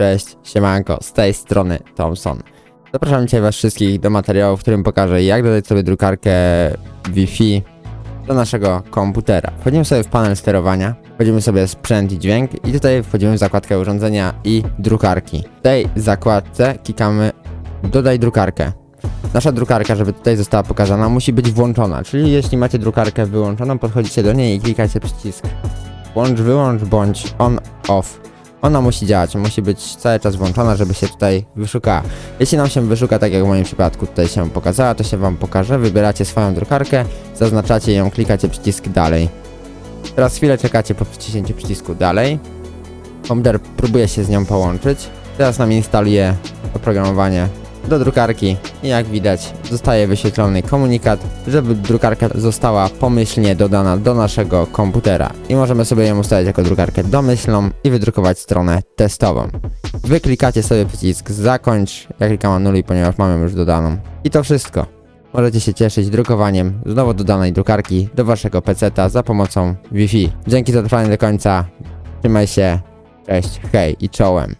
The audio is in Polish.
Cześć, siemanko, z tej strony Thompson. Zapraszam dzisiaj was wszystkich do materiału, w którym pokażę jak dodać sobie drukarkę Wi-Fi do naszego komputera. Wchodzimy sobie w panel sterowania, wchodzimy sobie sprzęt i dźwięk i tutaj wchodzimy w zakładkę urządzenia i drukarki. W tej zakładce klikamy dodaj drukarkę. Nasza drukarka, żeby tutaj została pokazana, musi być włączona, czyli jeśli macie drukarkę wyłączoną, podchodzicie do niej i klikacie przycisk włącz, wyłącz bądź on, off. Ona musi działać, musi być cały czas włączona, żeby się tutaj wyszukała. Jeśli nam się wyszuka, tak jak w moim przypadku tutaj się pokazała, to się wam pokaże. Wybieracie swoją drukarkę, zaznaczacie ją, klikacie przycisk dalej. Teraz chwilę czekacie po przyciśnięciu przycisku dalej. Komputer próbuje się z nią połączyć. Teraz nam instaluje oprogramowanie do drukarki i jak widać zostaje wyświetlony komunikat, żeby drukarka została pomyślnie dodana do naszego komputera i możemy sobie ją ustawić jako drukarkę domyślną i wydrukować stronę testową. Wy klikacie sobie przycisk zakończ, ja klikam anuluj, ponieważ mamy już dodaną. I to wszystko. Możecie się cieszyć drukowaniem znowu dodanej drukarki do waszego peceta za pomocą Wi-Fi. Dzięki za trwanie do końca. Trzymaj się. Cześć, hej i czołem.